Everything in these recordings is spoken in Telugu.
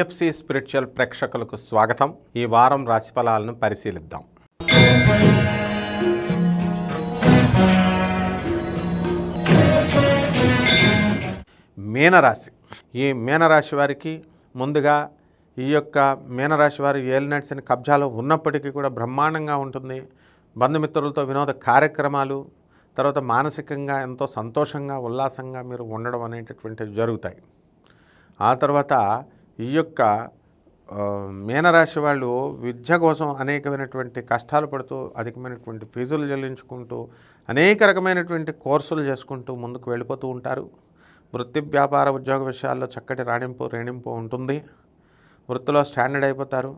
ఎన్ఎఫ్సి స్పిరిచువల్ ప్రేక్షకులకు స్వాగతం. ఈ వారం రాశిఫలాలను పరిశీలిద్దాం. మీనరాశి. ఈ మీనరాశి వారికి ముందుగా ఈ యొక్క మీనరాశి వారి ఏలినట్సిన కబ్జాలో ఉన్నప్పటికీ కూడా బ్రహ్మాండంగా ఉంటుంది. బంధుమిత్రులతో వినోద కార్యక్రమాలు తర్వాత మానసికంగా ఎంతో సంతోషంగా ఉల్లాసంగా మీరు ఉండడం అనేటటువంటివి జరుగుతాయి. ఆ తర్వాత ఈ యొక్క మీనరాశి వాళ్ళు విద్య కోసం అనేకమైనటువంటి కష్టాలు పడుతూ అధికమైనటువంటి ఫీజులు చెల్లించుకుంటూ అనేక రకమైనటువంటి కోర్సులు చేసుకుంటూ ముందుకు వెళ్ళిపోతూ ఉంటారు. వృత్తి వ్యాపార ఉద్యోగ విషయాల్లో చక్కటి రాణింపు రేణింపు ఉంటుంది. వృత్తిలో స్టాండర్డ్ అయిపోతారు.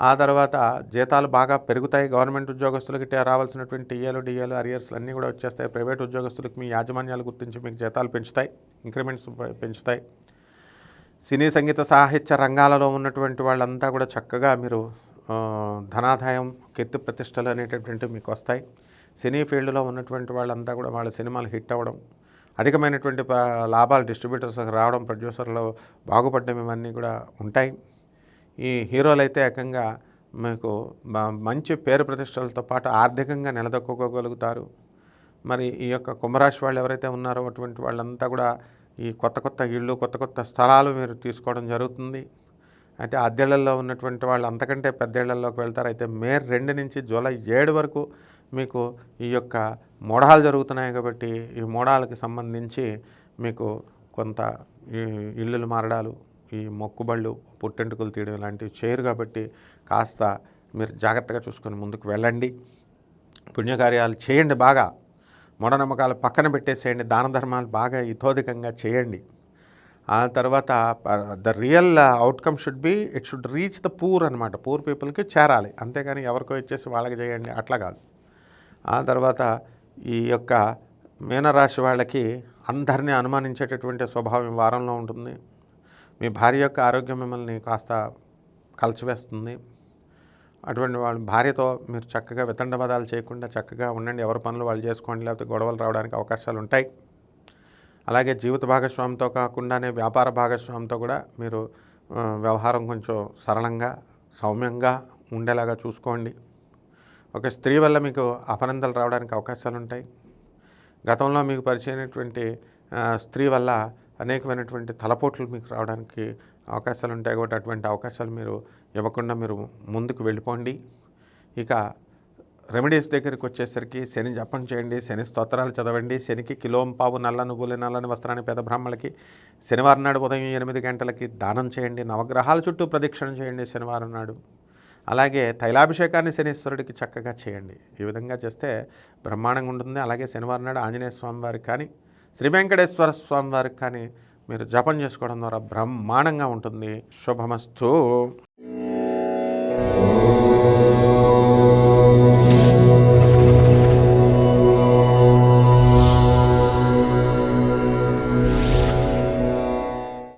ఆ తర్వాత జీతాలు బాగా పెరుగుతాయి. గవర్నమెంట్ ఉద్యోగస్తులకి రావాల్సినటువంటి టీఏలు డిఏలు అరియర్స్లు అన్నీ కూడా వచ్చేస్తాయి. ప్రైవేట్ ఉద్యోగస్తులకు మీ యాజమాన్యాలు గుర్తించి మీకు జీతాలు పెంచుతాయి. ఇంక్రిమెంట్స్ పెంచుతాయి. సినీ సంగీత సాహిత్య రంగాలలో ఉన్నటువంటి వాళ్ళంతా కూడా చక్కగా మీరు ధనాదాయం కీర్తి ప్రతిష్టలు అనేటటువంటి మీకు వస్తాయి. సినీ ఫీల్డ్లో ఉన్నటువంటి వాళ్ళంతా కూడా వాళ్ళ సినిమాలు హిట్ అవ్వడం అధికమైనటువంటి లాభాలు డిస్ట్రిబ్యూటర్స్ రావడం ప్రొడ్యూసర్లు బాగుపడడం ఇవన్నీ కూడా ఉంటాయి. ఈ హీరోలు అయితే ఏకంగా మీకు మంచి పేరు ప్రతిష్టలతో పాటు ఆర్థికంగా నిలదొక్కుకోగలుగుతారు. మరి ఈ యొక్క కుంభరాశి వాళ్ళు ఎవరైతే ఉన్నారో అటువంటి వాళ్ళంతా కూడా ఈ కొత్త కొత్త ఇళ్ళు కొత్త కొత్త స్థలాలు మీరు తీసుకోవడం జరుగుతుంది. అయితే అద్దెళ్ళలో ఉన్నటువంటి వాళ్ళు అంతకంటే పెద్దేళ్ళలోకి వెళ్తారు. అయితే మే రెండు నుంచి జూలై ఏడు వరకు మీకు ఈ యొక్క మోడాలు జరుగుతున్నాయి కాబట్టి ఈ మోడాలకి సంబంధించి మీకు కొంత ఈ ఇల్లులు మారడాలు ఈ మొక్కుబళ్ళు పుట్టెంటుకలు తీయడం ఇలాంటివి చేయరు కాబట్టి కాస్త మీరు జాగ్రత్తగా చూసుకొని ముందుకు వెళ్ళండి. పుణ్యకార్యాలు చేయండి బాగా. మూఢనమ్మకాలు పక్కన పెట్టేసేయండి దాన ధర్మాలు బాగా ఇతోధికంగా చేయండి. ఆ తర్వాత the real outcome should be it should reach the poor అనమాట పూర్ పీపుల్కి చేరాలి. అంతేగాని ఎవరికో ఇచ్చేసి వాళ్ళకి చేయండి అట్లా కాదు. ఆ తర్వాత ఈ యొక్క మీనరాశి వాళ్ళకి అందరినీ అనుమానించేటటువంటి స్వభావం వారంలో ఉంటుంది. మీ భార్య యొక్క ఆరోగ్యం మిమ్మల్ని కాస్త కలిచివేస్తుంది. అటువంటి వాళ్ళ భార్యతో మీరు చక్కగా వితండవాదాలు చేయకుండా చక్కగా ఉండండి ఎవరి పనులు వాళ్ళు చేసుకోండి లేకపోతే గొడవలు రావడానికి అవకాశాలు ఉంటాయి. అలాగే జీవిత భాగస్వామితో కాకుండానే వ్యాపార భాగస్వామితో కూడా మీరు వ్యవహారం కొంచెం సరళంగా సౌమ్యంగా ఉండేలాగా చూసుకోండి. ఒక స్త్రీ వల్ల మీకు అపనందలు రావడానికి అవకాశాలు ఉంటాయి. గతంలో మీకు పరిచయమైనటువంటి స్త్రీ వల్ల అనేకమైనటువంటి తలపోట్లు మీకు రావడానికి అవకాశాలు ఉంటాయి కాబట్టి అటువంటి అవకాశాలు మీరు ఇవ్వకుండా మీరు ముందుకు వెళ్ళిపోండి. ఇక రెమెడీస్ దగ్గరికి వచ్చేసరికి శని జపం చేయండి శని స్తోత్రాలు చదవండి శనికి కిలోం పావు నల్లను నువ్వులు నల్లని వస్త్రాన్ని పేద బ్రాహ్మణులకి శనివారం నాడు ఉదయం ఎనిమిది గంటలకి దానం చేయండి నవగ్రహాల చుట్టూ ప్రదక్షిణ చేయండి శనివారం నాడు. అలాగే తైలాభిషేకాన్ని శనీశ్వరుడికి చక్కగా చేయండి. ఈ విధంగా చేస్తే బ్రహ్మాండంగా ఉంటుంది. అలాగే శనివారం నాడు ఆంజనేయ స్వామివారికి కానీ శ్రీ వెంకటేశ్వర స్వామి వారికి కానీ మీరు జపం చేసుకోవడం ద్వారా బ్రహ్మాండంగా ఉంటుంది శుభమస్తు